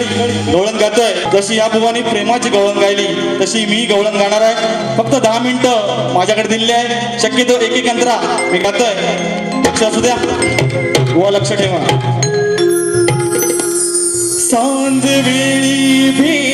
मंडळी गवळण गात आहे जशी या बुवानी प्रेमाची गवळण गायली तशी मी गवळण गाणार आहे. फक्त दहा मिनिटं माझ्याकडे दिलेली आहे. शक्यतो एक एक अंतरा मी गात आहे लक्ष असू द्या. गोवा लक्ष ठेवा. सांज वेळी भी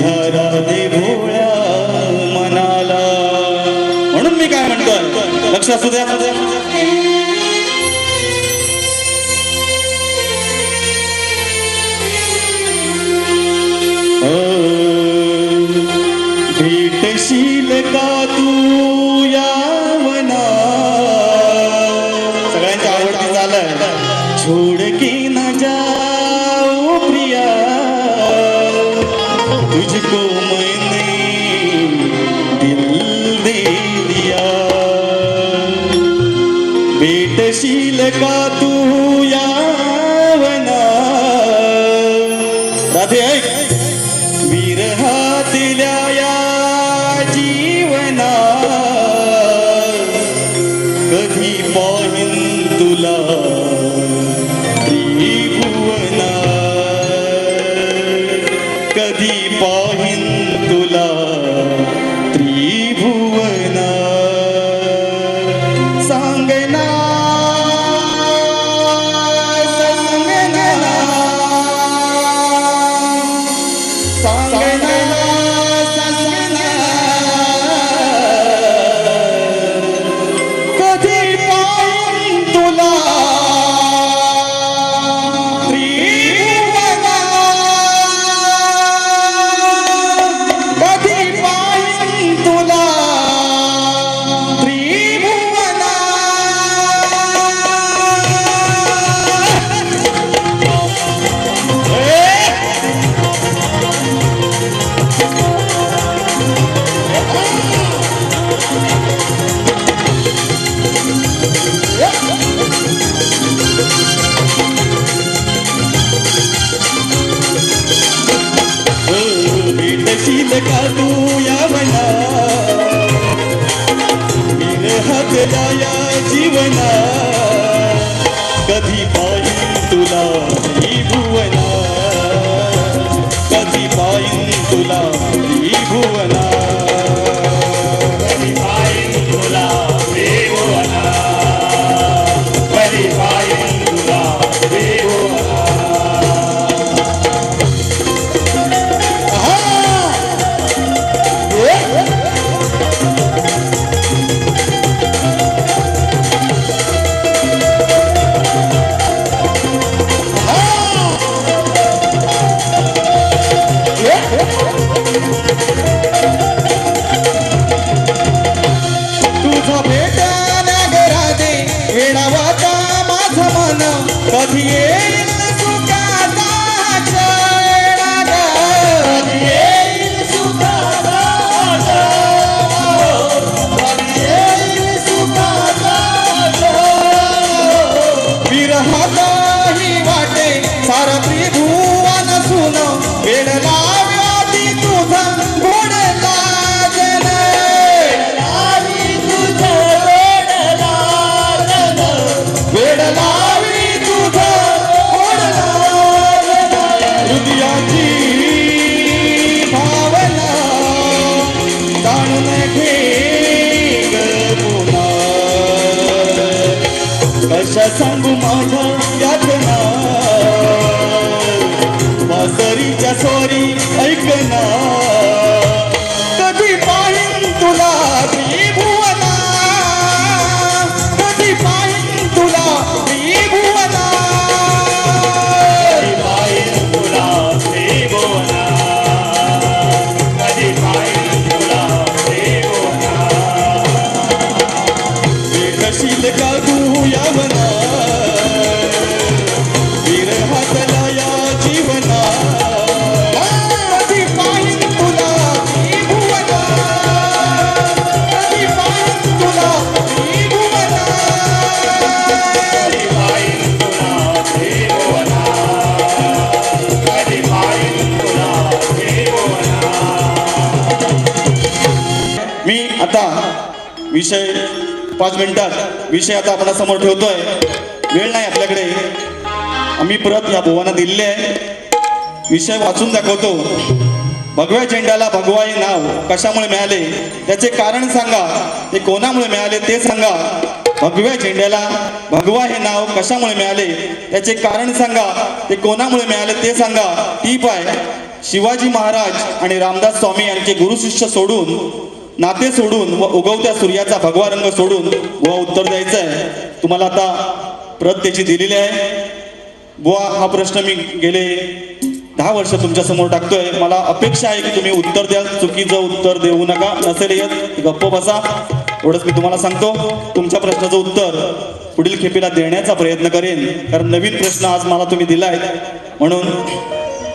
तुझ्या दे भोळ्या मनाला. म्हणून मी काय म्हणतो लक्ष असू द्या. Big Yaşarsan bu macera विषय पाच मिनिटात विषय आता आपणासमोर ठेवतोय. वेळ नाही आपल्याकडे. आम्ही परत या भुवाना दिलेले आहे. विषय वाचून दाखवतो. भगव्या झेंड्याला भगवा हे नाव कशामुळे मिळाले? त्याचे कारण सांगा. ते कोणामुळे मिळाले ते सांगा. भगव्या झेंड्याला भगवा हे नाव कशामुळे मिळाले? त्याचे कारण सांगा. ते कोणामुळे मिळाले ते सांगा. टीप आहे शिवाजी महाराज आणि रामदास स्वामी यांचे गुरुशिष्य सोडून नाते सोडून व उगवत्या सूर्याचा भगवा रंग सोडून गोवा उत्तर द्यायचं आहे तुम्हाला आता प्रत त्याची दिलेली आहे. बुवा हा प्रश्न मी गेले दहा वर्ष तुमच्यासमोर टाकतोय. मला अपेक्षा आहे की तुम्ही उत्तर द्या चुकीचं उत्तर देऊ नका. नसेल येत गप्प बसा. एवढंच मी तुम्हाला सांगतो. तुमच्या प्रश्नाचं उत्तर पुढील खेपेला देण्याचा प्रयत्न करेन. कारण नवीन प्रश्न आज मला तुम्ही दिलाय म्हणून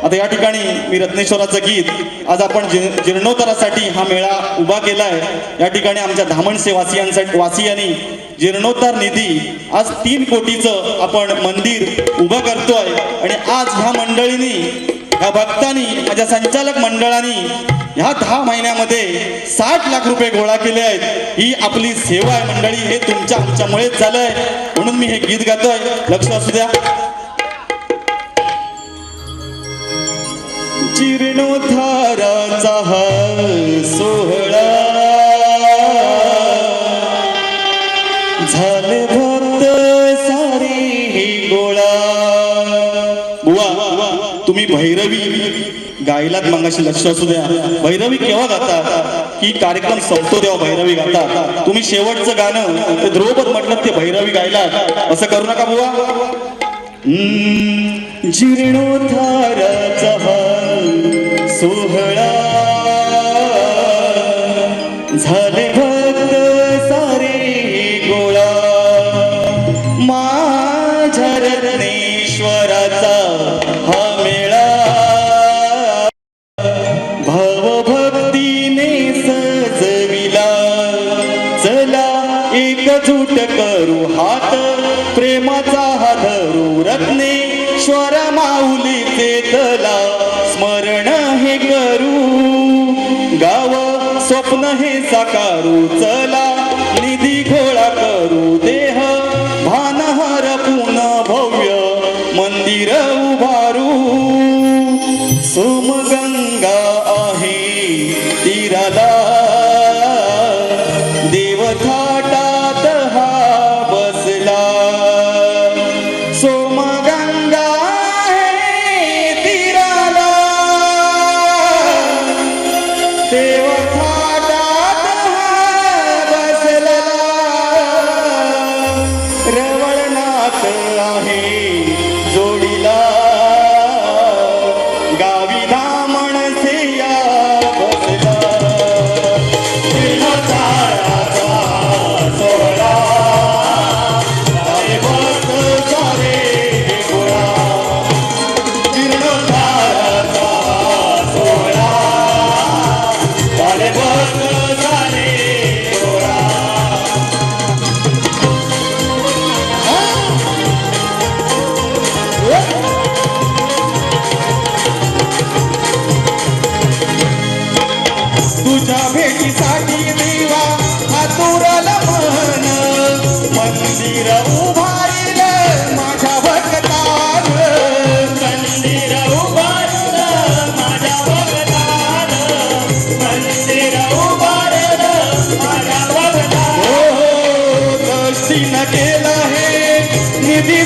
आता या ठिकाणी मी रत्नेश्वराचं गीत आज आपण जी- जीर्णोद्धारासाठी हा मेळा उभा केला आहे या ठिकाणी आमच्या धामणसे वासियांसाठी वासियांनी जीर्णोत्तर निधी आज तीन कोटीचं आपण मंदिर उभं करतोय. आणि आज ह्या मंडळींनी ह्या भक्तांनी माझ्या संचालक मंडळांनी ह्या दहा महिन्यामध्ये साठ लाख रुपये गोळा केले आहेत. ही आपली सेवा आहे मंडळी. हे तुमच्या आमच्यामुळेच झालंय. म्हणून मी हे गीत गातोय. लक्ष असू द्या. जीर्णोद्धाराचा हा सोहळा. झाले भक्त सारे गोळा. बुवा तुम्ही भैरवी गायलात मंगाशी लक्ष असू द्या. भैरवी केव्हा गातात की कार्यक्रम संपतो तेव्हा भैरवी गातात तुम्ही शेवटचं गाणं ते ध्रुवपद म्हटलं ते भैरवी गायलात. असं करू नका बुवा. जीर्णोद्धाराचा हा सोहळा झाले स्वप्न हे साकारू चला निधी गोळा करू देह. भानहर पुन भव्य मंदिर उभारू. सोमगंगा आहे तीराला. देवथाटात हा बसला. सोमगंगा मंदिर उभारिल माझ्या भक्तान मंदिर उभारिल माझ्या भक्तान माझ्या हो, हो दर्शन केलं हे निधी